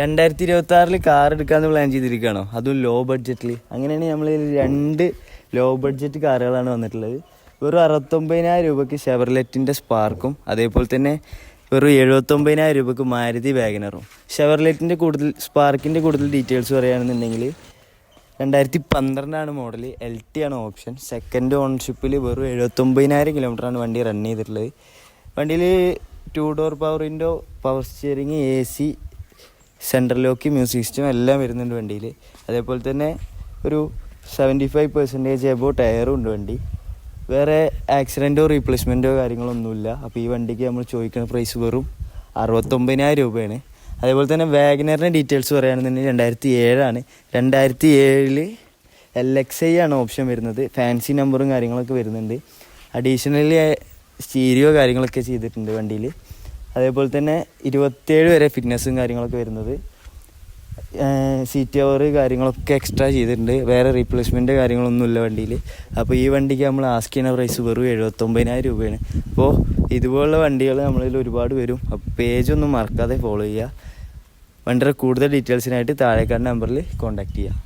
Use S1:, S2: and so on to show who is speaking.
S1: രണ്ടായിരത്തി ഇരുപത്തി ആറിൽ കാർ എടുക്കാന്ന് പ്ലാൻ ചെയ്തിരിക്കുകയാണോ? അതും ലോ. ബഡ്ജറ്റിൽ അങ്ങനെയാണ് നമ്മൾ രണ്ട് ലോ ബഡ്ജറ്റ് കാറുകളാണ് വന്നിട്ടുള്ളത്. വെറും അറുപത്തൊമ്പതിനായിരം രൂപയ്ക്ക് ഷെവർലെറ്റിന്റെ സ്പാർക്കും അതേപോലെ തന്നെ വെറും എഴുപത്തൊമ്പതിനായിരം രൂപയ്ക്ക് മാരുതി വാഗനറും ഷെവർലെറ്റിന്റെ കൂടുതൽ സ്പാർക്കിന്റെ കൂടുതൽ ഡീറ്റെയിൽസ് പറയുകയാണെന്നുണ്ടെങ്കിൽ രണ്ടായിരത്തി പന്ത്രണ്ടാണ് മോഡൽ എൽ ടി ആണ് ഓപ്ഷൻ സെക്കൻഡ് ഓൺഷിപ്പിൽ വെറും എഴുപത്തൊമ്പതിനായിരം കിലോമീറ്ററാണ് വണ്ടി റൺ ചെയ്തിട്ടുള്ളത്. വണ്ടിയിൽ two door power window power steering A C central music system എല്ലാം വരുന്നുണ്ട് വണ്ടിയിൽ അതേപോലെ തന്നെ ഒരു സെവന്റി ഫൈവ് പെർസെന്റേജ് എബോ ടയറും ഉണ്ട് വണ്ടി. വേറെ ആക്സിഡന്റോ റീപ്ലേസ്മെന്റോ കാര്യങ്ങളൊന്നുമില്ല. അപ്പോൾ ഈ വണ്ടിക്ക് നമ്മൾ ചോദിക്കുന്ന പ്രൈസ് വെറും അറുപത്തൊമ്പതിനായിരം രൂപയാണ്. അതേപോലെ തന്നെ വാഗനറിന്റെ ഡീറ്റെയിൽസ് പറയുകയാണെന്നുണ്ടെങ്കിൽ രണ്ടായിരത്തി ഏഴാണ് രണ്ടായിരത്തി ഏഴിൽ എൽ എക്സ് ഐ ആണ് ഓപ്ഷൻ വരുന്നത്. ഫാൻസി നമ്പറും കാര്യങ്ങളൊക്കെ വരുന്നുണ്ട്. അഡീഷണലി സ്റ്റീരിയോ കാര്യങ്ങളൊക്കെ ചെയ്തിട്ടുണ്ട് വണ്ടിയിൽ അതേപോലെ തന്നെ ഇരുപത്തേഴ് വരെ ഫിറ്റ്നസ്സും കാര്യങ്ങളൊക്കെ വരുന്നത്. സീറ്റ് കവർ കാര്യങ്ങളൊക്കെ എക്സ്ട്രാ ചെയ്തിട്ടുണ്ട്. വേറെ റീപ്ലേസ്മെന്റ് കാര്യങ്ങളൊന്നുമില്ല വണ്ടിയിൽ അപ്പോൾ ഈ വണ്ടിക്ക് നമ്മൾ ആസ്ക് ചെയ്യുന്ന പ്രൈസ് വെറും എഴുപത്തൊമ്പതിനായിരം രൂപയാണ്. അപ്പോൾ ഇതുപോലുള്ള വണ്ടികൾ നമ്മളിൽ ഒരുപാട് വരും. അപ്പോൾ പേജ് ഒന്നും മറക്കാതെ ഫോളോ ചെയ്യുക. വണ്ടിയുടെ കൂടുതൽ ഡീറ്റെയിൽസിനായിട്ട് താഴേക്കാട് നമ്പറിൽ കോൺടാക്റ്റ് ചെയ്യുക.